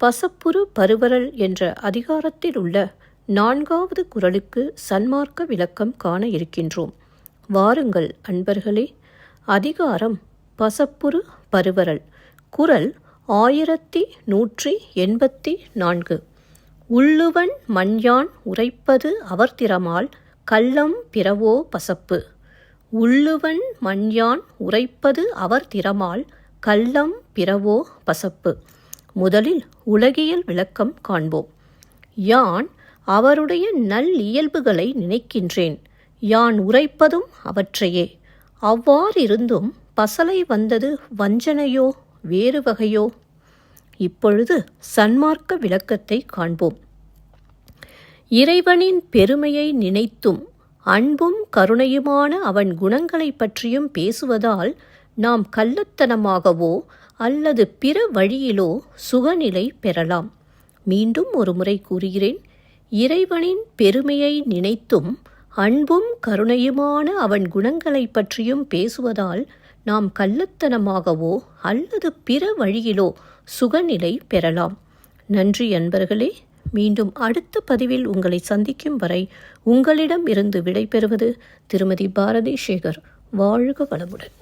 பசப்புரு பருவரல் என்ற அதிகாரத்தில் உள்ள நான்காவது குரலுக்கு சன்மார்க்க விளக்கம் காண இருக்கின்றோம். வாருங்கள் அன்பர்களே. அதிகாரம் பசப்புரு பருவரல். குரல் ஆயிரத்தி நூற்றி எண்பத்தி நான்கு. உள்ளுவன் மண்யான் உரைப்பது அவர்திறமால் கள்ளம் பிறவோ பசப்பு. உள்ளுவன் மண்யான் உரைப்பது அவர்திறமால் கள்ளம் பிறவோ பசப்பு. முதலில் உலகியல் விளக்கம் காண்போம். யான் அவருடைய நல் இயல்புகளை நினைக்கின்றேன். யான் உரைப்பதும் அவற்றையே. அவ்வாறிருந்தும் பசலை வந்தது வஞ்சனையோ வேறு வகையோ? இப்பொழுது சன்மார்க்க விளக்கத்தை காண்போம். இறைவனின் பெருமையை நினைத்தும் அன்பும் கருணையுமான அவன் குணங்களைப் பற்றியும் பேசுவதால் நாம் கள்ளத்தனமாகவோ அல்லது பிற வழியிலோ சுகநிலை பெறலாம். மீண்டும் ஒரு முறை கூறுகிறேன். இறைவனின் பெருமையை நினைத்தும் அன்பும் கருணையுமான அவன் குணங்களைப் பற்றியும் பேசுவதால் நாம் கள்ளத்தனமாகவோ அல்லது பிற வழியிலோ சுகநிலை பெறலாம். நன்றி அன்பர்களே. மீண்டும் அடுத்த பதிவில் உங்களை சந்திக்கும் வரை உங்களிடம் இருந்து விடைபெறுவது திருமதி பாரதி சேகர் வாழ்க வளமுடன்.